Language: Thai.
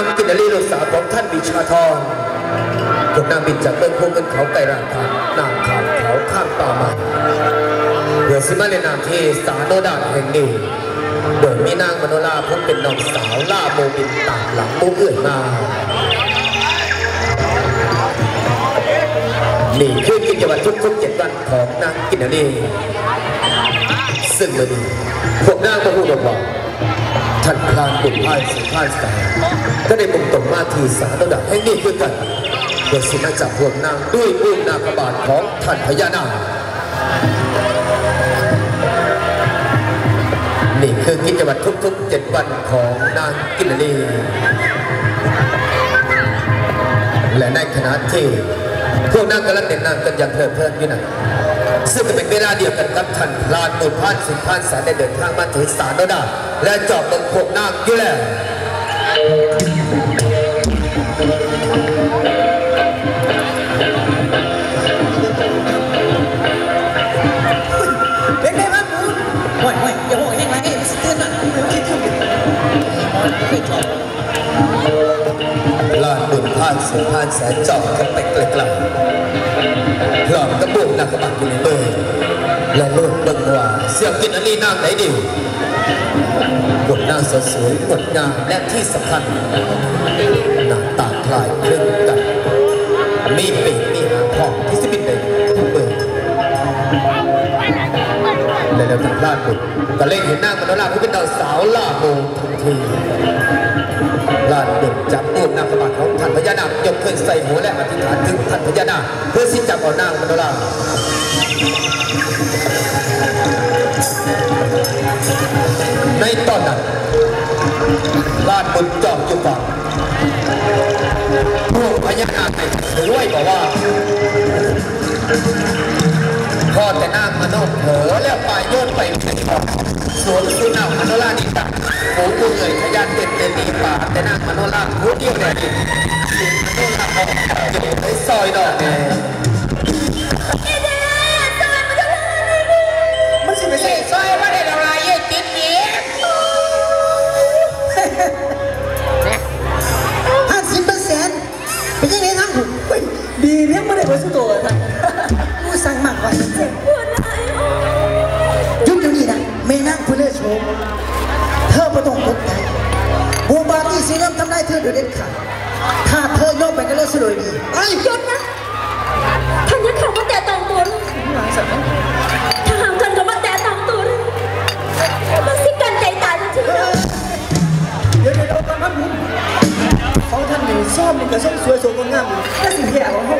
างกินารีลูกสาวของท่านวิชาธรพวกนางบินจากเมืองพวกเงินเขาไก่รางทางนางขามเขาข้ามป่ามาเพื่อสิมาในนามที่สาโนดานแห่งนี้โดยมีนางมโนราพบเป็นน้องสาวล่าโมบินตามหลังมูเอื่อนมานี่คือกิจวัตรทุกๆเจ็ดวันของนางกินารีซึ่งวันนี้พวกนางก็พูดบอกว่า ท่านพลานบุญพายสุพานสายก็ได้มุ่งตรงมาที่สารระดับแห่งนี้คือกันเพื่อสิมาจับพวกนางด้วยบุญนากบาทของท่านพญานาคนี่คือกิจวัตรทุกๆเจ็ดวันของนางกินนารีและในขณะที่พวกนางกำลังเด่นนางกันอย่างเพลิดเพลินอยู่นั้น ซึ่งก็เป็นเวลาเดียวกันกับท่านพลานบุญพานสุพานสายได้เดินทางมาถึงสารระดับและจอบตรงพวกนางอยู่แล้วเป็นไงบ้างคุณห่วยห่วยอย่าห่วยยังไงสเตือนอะไม่คิดถึงไม่ชอบลานบุญพานสุพานแสนจอบกันไปไกลๆ พร้อมกระบุกนักบัตรอยู่ในมือและโลดเบิ่งว่าเสียงกินอันนี้นางไหนดีบนนาสสวยงดงามและที่สำคัญหน้าตาคล้ายคลึงกัน มีปีกมีหางพองที่สบินได้ทุกเบอร์และแล้วทางลาดบุญก็เล่นเห็นหน้างมโนราผู้เป็นดาวสาวล่าโมทันที ลานบุญจับรูปนางสมบัติของท่านพญานาคยกขึ้นใส่หัวและอธิษฐานถึงท่านพญานาคเพื่อสิ้นจับเอานางมโนราในตอนนั้นลานบุญจอมจุฟังพวกพญานาคในถือไว้บอกว่า พ่อแต่หน้างมโนเผลอแล้วไปโยนไปในบ่สวนสุนามโนรานิตักโอ้กูเหนื่อยขยันเต็มเต็มมีป่าแต่หน้ามโนราหัวเดียวเนี่ยดิมโนราออกเดี๋ยวไปซอยดอกเนี่ยมันสิไม่ใช่ซอยว่าได้อะไรเย้ติดเนี้ห้าสิบเปอร์เซ็นต์เป็นยังไงทั้งหูดีเลี้ยงไม่ได้เบอร์สุดตัวท่านผู้ สั่งมากกว่าจริงยุคเดี๋ยวนี้นะไม่นั่งพูดเล่โชว์เธอไม่ต้องตกใจบูบาที่สีน้ำทำได้เธอโดยเด็ดขาดถ้าเธอยกไปก็เลิกสลวยดีไอ้หยุดนะท่านอยักขับมาแต่ตองตัวลูกถ้าหากท่านก็มาแต่ตองตัวลูกมันสิกันใจตายจริงๆนะเดี๋ยวเดี๋ยวเดี๋ยวก่อนครับผมของท่านนี่ซ่อมนี่ก็ซ่อมสวยสวยงามอยู่แต่สิ่งที่ของห้องนี่